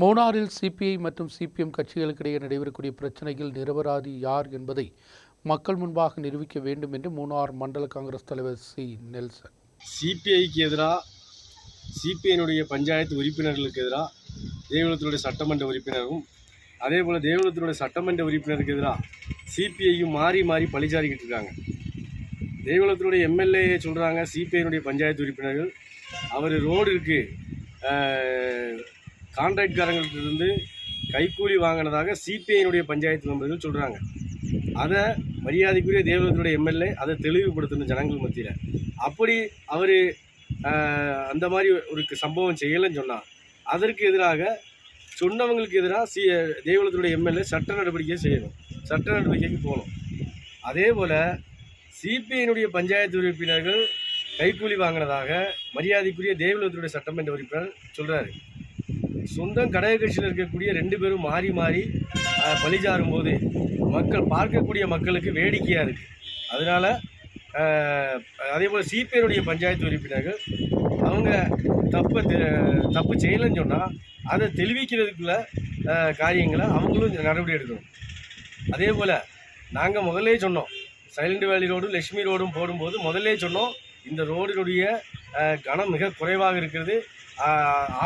மூணாறில் CBI மற்றும் CPM கட்சிகளுக்கிடையே நடைபெறக்கூடிய பிரச்சனையில் நிரபராதி யார் என்பதை மக்கள் முன்பாக நிரூபிக்க வேண்டும் என்று மூணார் மண்டல காங்கிரஸ் தலைவர் சி. நெல்சன். சிபிஐக்கு எதிராக சிபிஐனுடைய பஞ்சாயத்து உறுப்பினர்களுக்கு எதிராக தேவலத்தினுடைய சட்டமன்ற உறுப்பினரும் அதே போல் தேவலத்தினுடைய சட்டமன்ற உறுப்பினருக்கு எதிராக சிபிஐயும் மாறி மாறி பழிச்சாரிக்கிட்டு இருக்காங்க. தேவலத்தினுடைய எம்எல்ஏ சொல்கிறாங்க சிபிஐனுடைய பஞ்சாயத்து உறுப்பினர்கள். அவர் ரோடு இருக்குது இருந்து கைக்கூலி வாங்கினதாக சிபிஐனுடைய பஞ்சாயத்து மெம்பர்கள் சொல்கிறாங்க அதை மரியாதைக்குரிய தேவலத்தினுடைய எம்எல்ஏ அதை தெளிவுபடுத்தணும் ஜனங்கள் மத்தியில். அப்படி அவர் அந்த மாதிரி ஒரு சம்பவம் செய்யலைன்னு சொன்னார் அதற்கு எதிராக சொன்னவங்களுக்கு எதிராக சி தேவலத்தினுடைய எம்எல்ஏ சட்ட நடவடிக்கையை செய்யணும். சட்ட நடவடிக்கைக்கு போகணும். அதே போல் சிபிஐனுடைய பஞ்சாயத்து உறுப்பினர்கள் கைக்கூலி வாங்கினதாக மரியாதைக்குரிய தேவலத்தினுடைய சட்டமன்ற உறுப்பினர் சொல்கிறாரு சொந்தம் கடக கட்சியில் இருக்கக்கூடிய ரெண்டு பேரும் மாறி மாறி பழிச்சாரும் போது மக்கள் பார்க்கக்கூடிய மக்களுக்கு வேடிக்கையாக இருக்குது அதனால் அதே போல் சிபிஐனுடைய பஞ்சாயத்து உறுப்பினர்கள் அவங்க தப்பு தெ- தப்பு செய்யலைன்னு சொன்னால் அதை தெளிவிக்கிறதுக்குள்ள காரியங்களை அவங்களும் நடவடிக்கை எடுக்கணும். அதே போல் நாங்கள் முதல்லே சொன்னோம் சைலண்ட் வேலி ரோடும் லட்சுமி ரோடும் போடும்போது முதல்லே சொன்னோம் இந்த ரோடினுடைய கனம் மிக குறைவாக இருக்கிறது.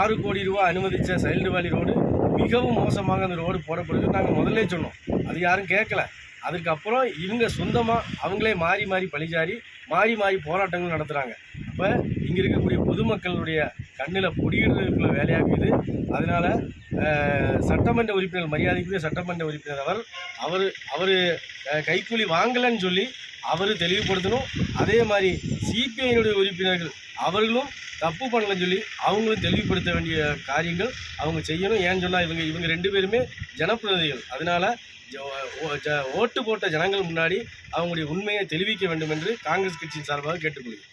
ஆறு கோடி ரூபா அனுமதித்த சைல்டு வேலி ரோடு மிகவும் மோசமாக அந்த ரோடு போடப்படுது நாங்கள் முதல்லே சொன்னோம். அது யாரும் கேட்கல. அதுக்கப்புறம் இவங்க சொந்தமாக அவங்களே மாறி மாறி பழிச்சாரி மாறி மாறி போராட்டங்கள் நடத்துகிறாங்க அப்போ இங்கே இருக்கக்கூடிய பொதுமக்களுடைய கண்ணில் பொடியிடுறதுக்குள்ள வேலையாக்குது அதனால் சட்டமன்ற உறுப்பினர் மரியாதைக்குரிய சட்டமன்ற உறுப்பினர் அவர் அவர் அவர் கைக்கூலி வாங்கலைன்னு சொல்லி அவர் தெளிவுபடுத்தணும். அதே மாதிரி சிபிஐனுடைய உறுப்பினர்கள் அவர்களும் தப்பு பண்ணலன்னு சொல்லி அவங்களும் தெளிவுபடுத்த வேண்டிய காரியங்கள் அவங்க செய்யணும். ஏன்னு சொன்னால் இவங்க இவங்க ரெண்டு பேருமே ஜனப்பிரதிநிதிகள் அதனால் ஓட்டு போட்ட ஜனங்கள் முன்னாடி அவங்களுடைய உண்மையை தெளிவிக்க வேண்டும் என்று காங்கிரஸ் கட்சியின் சார்பாக கேட்டுக்கொள்கிறேன்.